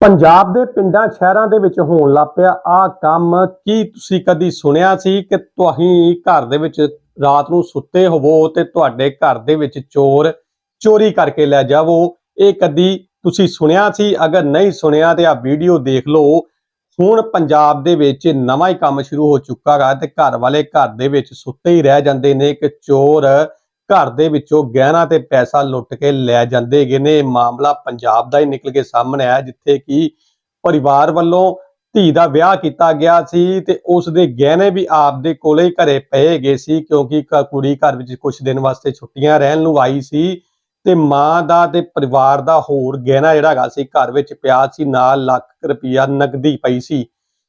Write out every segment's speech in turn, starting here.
ਪੰਜਾਬ ਦੇ ਪਿੰਡਾਂ, ਸ਼ਹਿਰਾਂ ਦੇ ਵਿੱਚ ਹੋਣ ਲੱਗ ਆ ਕੰਮ। ਕੀ ਤੁਸੀਂ ਕਦੀ ਸੁਣਿਆ ਸੀ ਕਿ ਤੁਸੀਂ ਘਰ ਦੇ ਵਿੱਚ ਰਾਤ ਨੂੰ ਸੁੱਤੇ ਹੋਵੋ ਤੇ ਤੁਹਾਡੇ ਘਰ ਦੇ ਵਿੱਚ ਚੋਰ ਚੋਰੀ ਕਰਕੇ ਲੈ ਜਾਵੋ? ਇਹ ਕਦੀ ਤੁਸੀਂ ਸੁਣਿਆ ਸੀ? ਅਗਰ ਨਹੀਂ ਸੁਣਿਆ ਤੇ ਆ ਵੀਡੀਓ ਦੇਖ ਲਓ। ਹੁਣ ਪੰਜਾਬ ਦੇ ਵਿੱਚ ਨਵਾਂ ਹੀ ਕੰਮ ਸ਼ੁਰੂ ਹੋ ਚੁੱਕਾ ਗਾ ਤੇ ਘਰ ਵਾਲੇ ਘਰ ਦੇ ਵਿੱਚ ਸੁੱਤੇ ਹੀ ਰਹਿ ਜਾਂਦੇ ਨੇ ਕਿ ਚੋਰ ਘਰ ਦੇ ਵਿੱਚੋਂ ਗਹਿਣਾ ਤੇ ਪੈਸਾ ਲੁੱਟ ਕੇ ਲੈ ਜਾਂਦੇ ਹੈਗੇ ਨੇ। ਇਹ ਮਾਮਲਾ ਪੰਜਾਬ ਦਾ ਹੀ ਨਿਕਲ ਕੇ ਸਾਹਮਣੇ ਆਇਆ, ਜਿੱਥੇ ਕਿ ਪਰਿਵਾਰ ਵੱਲੋਂ ਧੀ ਦਾ ਵਿਆਹ ਕੀਤਾ ਗਿਆ ਸੀ ਤੇ ਉਸ ਦੇ ਗਹਿਣੇ ਵੀ ਆਪਦੇ ਕੋਲੇ ਹੀ ਘਰੇ ਪਏ ਗਏ ਸੀ, ਕਿਉਂਕਿ ਕੁੜੀ ਘਰ ਵਿੱਚ ਕੁਝ ਦਿਨ ਵਾਸਤੇ ਛੁੱਟੀਆਂ ਰਹਿਣ ਨੂੰ ਆਈ ਸੀ ਤੇ ਮਾਂ ਦਾ ਤੇ ਪਰਿਵਾਰ ਦਾ ਹੋਰ ਗਹਿਣਾ ਜਿਹੜਾ ਹੈਗਾ ਸੀ, ਘਰ ਵਿੱਚ ਪਿਆ ਸੀ, ਨਾਲ ਲੱਖ ਰੁਪਈਆ ਨਕਦੀ ਪਈ ਸੀ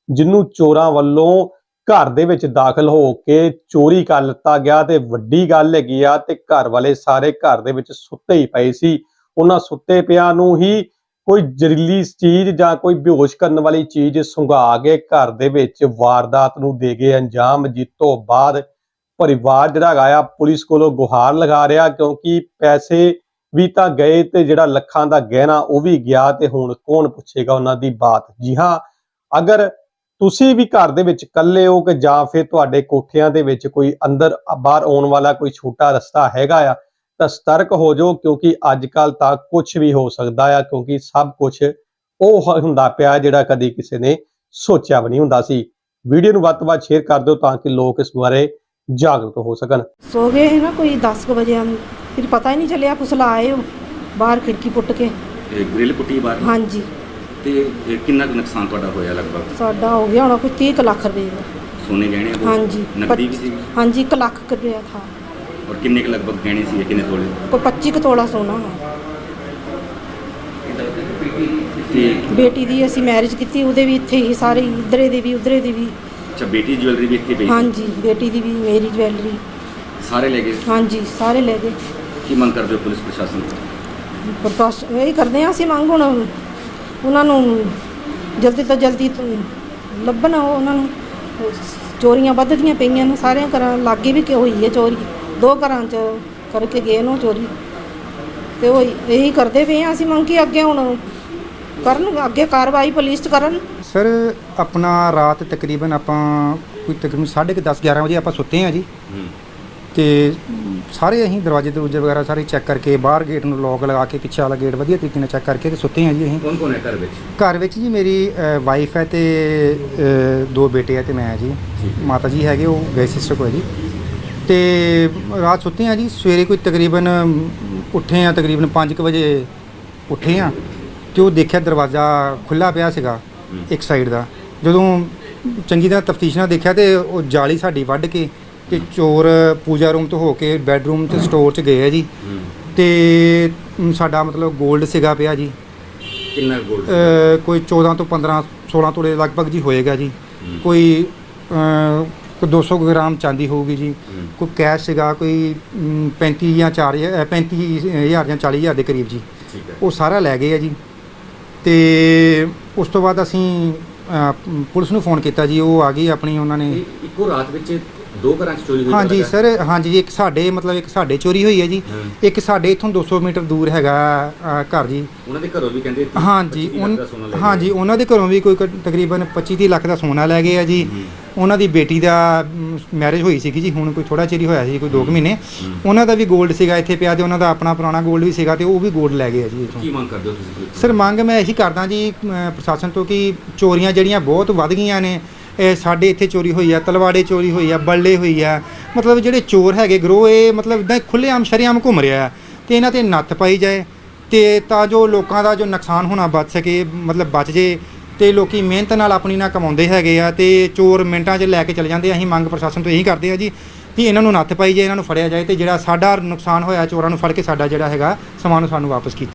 ਜਿਹਨੂੰ ਚੋਰਾਂ ਵੱਲੋਂ ਘਰ ਦੇ ਵਿੱਚ ਦਾਖਲ ਹੋ ਕੇ ਚੋਰੀ ਕਰ ਲਿੱਤਾ ਗਿਆ ਤੇ ਵੱਡੀ ਗੱਲ ਹੈਗੀ ਆ ਤੇ ਘਰ ਵਾਲੇ ਸਾਰੇ ਘਰ ਦੇ ਵਿੱਚ ਸੁੱਤੇ ਹੀ ਪਏ ਸੀ। ਉਹਨਾਂ ਸੁੱਤੇ ਪਿਆ ਨੂੰ ਹੀ ਕੋਈ ਜ਼ਹਿਰੀਲੀ ਚੀਜ਼ ਜਾਂ ਕੋਈ ਬੇਹੋਸ਼ ਕਰਨ ਵਾਲੀ ਚੀਜ਼ ਸੁੰਘਾ ਕੇ ਘਰ ਦੇ ਵਿੱਚ ਵਾਰਦਾਤ ਨੂੰ ਦੇ ਗਏ ਅੰਜਾਮ। ਜਿੱਤੋਂ ਬਾਅਦ ਪਰਿਵਾਰ ਜਿਹੜਾ ਹੈਗਾ ਆ, ਪੁਲਿਸ ਕੋਲੋਂ ਗੁਹਾਰ ਲਗਾ ਰਿਹਾ ਕਿਉਂਕਿ ਪੈਸੇ ਵੀ ਤਾਂ ਗਏ ਤੇ ਜਿਹੜਾ ਲੱਖਾਂ ਦਾ ਗਹਿਣਾ ਉਹ ਵੀ ਗਿਆ ਤੇ ਹੁਣ ਕੌਣ ਪੁੱਛੇਗਾ ਉਹਨਾਂ ਦੀ ਬਾਤ? ਜੀ ਹਾਂ, ਅਗਰ ਤੁਸੀਂ ਵੀ ਘਰ ਦੇ ਵਿੱਚ ਇਕੱਲੇ ਹੋ ਕਿ ਜਾਂ ਫਿਰ ਤੁਹਾਡੇ ਕੋਠਿਆਂ ਦੇ ਵਿੱਚ ਕੋਈ ਅੰਦਰ ਬਾਹਰ ਆਉਣ ਵਾਲਾ ਕੋਈ ਛੋਟਾ ਰਸਤਾ ਹੈਗਾ ਆ ਤਾਂ ਸਤਰਕ ਹੋ ਜਾਓ ਕਿਉਂਕਿ ਅੱਜ ਕੱਲ ਤਾਂ ਕੁਝ ਵੀ ਹੋ ਸਕਦਾ ਆ ਕਿਉਂਕਿ ਸਭ ਕੁਝ ਉਹ ਹ- ਹੁੰਦਾ ਪਿਆ ਜਿਹੜਾ ਕਦੀ ਕਿਸੇ ਨੇ ਸੋਚਿਆ ਵੀ ਨਹੀਂ ਹੁੰਦਾ ਸੀ। ਵੀਡੀਓ ਨੂੰ ਵੱਧ ਤੋਂ ਵੱਧ ਸ਼ੇਅਰ ਕਰ ਦਿਓ ਤਾਂ ਕਿ ਲੋਕ ਇਸ ਬਾਰੇ ਜਾਗਰੂਕ ਹੋ ਸਕਣ। ਸੋ ਗਏ ਸੀ ਨਾ ਕੋਈ 10 ਕੁ ਵਜੇ ਆਂ ਫਿਰ ਪਤਾ ਹੀ ਨਹੀਂ ਚੱਲਿਆ ਫੁਸਲਾ ਆਏ ਬਾਹਰ ਖਿੜਕੀ ਪੁੱਟ ਕੇ। ਇਹ ਗ੍ਰਿਲ ਪੁੱਟੀ ਬਾਹਰ। ਹਾਂਜੀ। ਤੇ ਇਹ ਕਿੰਨਾ ਕੁ ਨੁਕਸਾਨ ਤੁਹਾਡਾ ਹੋਇਆ ਲਗਭਗ? ਸਾਡਾ ਹੋ ਗਿਆ ਹੋਣਾ ਕੋਈ 30 ਕੁ ਲੱਖ ਰੁਪਏ ਦਾ। ਸੋਨੇ ਗਹਿਣੇ ਉਹ? ਹਾਂਜੀ। ਨਕਦੀ ਵੀ ਸੀ ਹਾਂਜੀ 1 ਲੱਖ ਕੁ ਰੁਪਇਆ ਥਾ ਔਰ ਕਿੰਨੇ ਕੁ ਲਗਭਗ ਗਹਿਣੇ ਸੀ ਕਿੰਨੇ ਤੋਲੇ? ਕੋਈ 25 ਕੁ ਤੋਲਾ ਸੋਨਾ ਵਾ। ਤੇ ਬੇਟੀ ਦੀ ਅਸੀਂ ਮੈਰਿਜ ਕੀਤੀ ਉਹਦੇ ਵੀ ਇੱਥੇ ਹੀ ਸਾਰੇ ਇਧਰੇ ਦੇ ਵੀ ਉਧਰੇ ਦੀ ਵੀ। ਅੱਛਾ ਬੇਟੀ ਜੁਐਲਰੀ ਵੀ ਇੱਥੇ ਪਈ? ਹਾਂਜੀ ਬੇਟੀ ਦੀ ਵੀ ਮੇਰੀ ਜਵੈਲਰੀ ਸਾਰੇ ਲੈ ਗਏ? ਹਾਂਜੀ ਸਾਰੇ ਲੈ ਗਏ। ਕੀ ਮੰਗ ਕਰਦੇ ਹੋ ਪੁਲਿਸ ਪ੍ਰਸ਼ਾਸਨ ਤੋਂ? ਬਰਦਾਸ਼ਤ ਇਹ ਕਰਦੇ ਆ ਅਸੀਂ ਮੰਗ ਹੁਣ। ਉਹਨਾਂ ਨੂੰ ਜਲਦੀ ਤੋਂ ਜਲਦੀ ਲੱਭਣ ਉਹ ਉਹਨਾਂ ਨੂੰ ਚੋਰੀਆਂ ਵੱਧਦੀਆਂ ਪਈਆਂ ਨੇ ਸਾਰਿਆਂ ਘਰਾਂ ਲਾਗੇ ਵੀ ਕਿ ਹੋਈ ਹੈ ਚੋਰੀ? ਦੋ ਘਰਾਂ 'ਚ ਕਰਕੇ ਗਏ ਨੇ ਉਹ ਚੋਰੀ। ਤੇ ਉਹ ਇਹੀ ਕਰਦੇ ਪਏ ਆ ਅਸੀਂ ਮੰਗ ਕੀ ਅੱਗੇ ਹੁਣ ਕਰਨ ਅੱਗੇ ਕਾਰਵਾਈ ਪੁਲਿਸ 'ਚ ਕਰਨ। ਸਰ ਆਪਣਾ ਰਾਤ ਤਕਰੀਬਨ ਆਪਾਂ ਕੋਈ ਤਕਰੀਬਨ 10:30 11 ਵਜੇ ਆਪਾਂ ਸੁੱਤੇ ਆ ਜੀ। ਹੂੰ। ਤੇ ਸਾਰੇ ਅਸੀਂ ਦਰਵਾਜ਼ੇ ਦਰੂਜੇ ਵਗੈਰਾ ਸਾਰੇ ਚੈੱਕ ਕਰਕੇ ਬਾਹਰ ਗੇਟ ਨੂੰ ਲੌਕ ਲਗਾ ਕੇ ਪਿੱਛੇ ਵਾਲਾ ਗੇਟ ਵਧੀਆ ਤਰੀਕੇ ਨਾਲ ਚੈੱਕ ਕਰਕੇ ਤੇ ਸੁੱਤੇ ਆ ਜੀ ਅਸੀਂ। ਕੌਣ ਕੌਣ ਹੈ ਘਰ ਵਿੱਚ? ਘਰ ਵਿੱਚ ਜੀ ਮੇਰੀ ਵਾਈਫ ਹੈ ਤੇ ਅ, ਦੋ ਬੇਟੇ ਆ ਤੇ ਮੈਂ ਆ ਜੀ ਹੈ। ਮਾਤਾ ਜੀ ਹੈਗੇ ਉਹ ਗਏ ਸਿਸਟਰ ਕੋਲ ਜੀ। ਤੇ ਰਾਤ ਸੁੱਤੇ ਆ ਜੀ ਸਵੇਰੇ ਕੋਈ ਤਕਰੀਬਨ ਉੱਠੇ ਆ ਤਕਰੀਬਨ 5 ਵਜੇ ਉੱਠੇ ਆ ਤੇ ਉਹ ਦੇਖਿਆ ਦਰਵਾਜ਼ਾ ਖੁੱਲਾ ਪਿਆ ਸੀਗਾ ਹੂੰ। ਇੱਕ ਸਾਈਡ ਦਾ। ਜਦੋਂ ਚੰਗੀ ਤਰ੍ਹਾਂ ਤਫਤੀਸ਼ ਨਾਲ ਦੇਖਿਆ ਤੇ ਉਹ ਜਾਲੀ ਸਾਡੀ ਵੱਢ ਕੇ ਤੇ ਚੋਰ ਪੂਜਾ ਰੂਮ ਤੋਂ ਹੋ ਕੇ ਬੈੱਡਰੂਮ ਤੇ ਸਟੋਰ 'ਚ ਗਏ ਆ ਜੀ। ਤੇ ਸਾਡਾ ਮਤਲਬ 골ਡ ਸੀਗਾ ਪਿਆ ਜੀ। ਕਿੰਨਾ ਗੋਲਡ ਅ, ਕੋਈ 14 ਤੋਂ 15 16 ਤੋਲੇ ਲਗਭਗ ਜੀ ਹੋਏਗਾ ਜੀ। ਕੋਈ ਅ, ਕੋਈ 200 ਕੁ ਗ੍ਰਾਮ ਚਾਂਦੀ ਹੋਊਗੀ ਜੀ। ਕੋਈ ਕੈਸ਼ ਸੀਗਾ ਕੋਈ ਅਮ, 35 ਜਾਂ 4 35000 ਜਾਂ 40000 ਦੇ ਕਰੀਬ ਜੀ। ਠੀਕ ਹੈ। ਉਹ ਸਾਰਾ ਲੈ ਗਏ ਆ ਜੀ। ਤੇ ਉਸ ਤੋਂ ਬਾਅਦ ਅਸੀਂ ਪੁਲਿਸ ਨੂੰ ਫੋਨ ਕੀਤਾ ਜੀ। ਉਹ ਆ ਗਈ ਆਪਣੀ ਉਹਨਾਂ ਨੇ ਇਹ ਇੱਕੋ ਰਾਤ ਵਿੱਚ ਦੋ ਘਰਾਂ 'ਚ ਚੋਰੀ ਹੋਈ ਹਾਂਜੀ ਸਰ ਹਾਂਜੀ ਇੱਕ ਸਾਡੇ ਮਤਲਬ ਇੱਕ ਸਾਡੇ ਚੋਰੀ ਹੋਈ ਹੈ ਜੀ। ਇੱਕ ਸਾਡੇ ਇਥੋਂ 200 ਮੀਟਰ ਦੂਰ ਹੈਗਾ ਘਰ ਜੀ। ਉਹਨਾਂ ਦੇ ਘਰੋਂ ਵੀ ਕਹਿੰਦੇ ਹਾਂਜੀ ਹਾਂਜੀ ਉਹਨਾਂ ਦੇ ਘਰੋਂ ਵੀ ਕੋਈ ਤਕਰੀਬਨ 25 ਤੀਹ ਲੱਖ ਦਾ ਸੋਨਾ ਲੈ ਗਏ ਆ ਜੀ। ਉਹਨਾਂ ਦੀ ਬੇਟੀ ਦਾ ਮੈਰਿਜ ਹੋਈ ਸੀਗੀ ਜੀ ਹੁਣ ਕੋਈ ਥੋੜਾ ਚਿਰ ਹੀ ਹੋਇਆ ਸੀ ਕੋਈ 2 ਮਹੀਨੇ। ਉਹਨਾਂ ਦਾ ਵੀ 골ਡ ਸੀਗਾ ਇੱਥੇ ਪਿਆ ਤੇ ਉਹਨਾਂ ਦਾ ਆਪਣਾ ਪੁਰਾਣਾ 골ਡ ਵੀ ਸੀਗਾ ਤੇ ਉਹ ਵੀ 골ਡ ਲੈ ਗਏ ਆ ਜੀ ਇੱਥੋਂ। ਕੀ ਮੰਗ ਕਰਦੇ ਹੋ ਤੁਸੀਂ? ਸਰ ਮੰਗ ਮੈਂ ਇਹੀ ਕਰਦਾ ਜੀ ਪ੍ਰਸ਼ਾਸਨ ਤੋਂ ਕਿ ਚੋਰੀਆਂ ਜਿਹੜੀਆਂ ਬਹੁਤ ਵੱਧ ਗਈਆਂ ਨੇ ਇਹ ਸਾਡੇ ਇੱਥੇ ਚੋਰੀ ਹੋਈ ਆ, ਤਲਵਾੜੇ ਚੋਰੀ ਹੋਈ ਆ, ਬੱਲੇ ਹੋਈ ਆ। ਮਤਲਬ ਜਿਹੜੇ ਚੋਰ ਹੈਗੇ ਗਰੋਹ ਇਹ ਮਤਲਬ ਇਦਾਂ ਖੁੱਲ੍ਹੇਆਮ, ਸ਼ਰੇਆਮ ਘੁੰਮ ਰਿਹਾ। ਹੈ ਤੇ ਇਹਨਾਂ ਤੇ ਨੱਥ ਪਾਈ ਜਾਏ, ਤੇ ਤਾਂ ਜੋ ਲੋਕਾਂ ਦਾ ਜੋ ਨੁਕਸਾਨ ਹੋਣਾ ਬਚ ਸਕੇ, ਮਤਲਬ ਬਚ ਜੇ, ਤੇ ਲੋਕੀ ਮਿਹਨਤ ਨਾਲ ਆਪਣੀ ਨਾਲ ਕਮਾਉਂਦੇ ਹੈਗੇ ਆ, ਤੇ ਚੋਰ ਮਿੰਟਾਂ 'ਚ ਲੈ ਕੇ ਚਲੇ ਜਾਂਦੇ ਅਸੀਂ ਮੰਗ ਪ੍ਰਸ਼ਾਸਨ ਤੋਂ ਇਹੀ ਕਰਦੇ ਆ ਜੀ ਕਿ ਇਹਨਾਂ ਨੂੰ ਨੱਥ ਪਾਈ ਜਾਏ, ਇਹਨਾਂ ਨੂੰ ਫੜਿਆ ਜਾਏ, ਤੇ ਜਿਹੜਾ ਸਾਡਾ ਨੁਕਸਾਨ ਹੋਇਆ, ਚੋਰਾਂ ਨੂੰ ਫੜ ਕੇ ਸਾਡਾ ਜਿਹੜਾ ਹੈਗਾ ਸਮਾਨ ਸਾਨੂੰ ਵਾਪਸ ਕੀਤਾ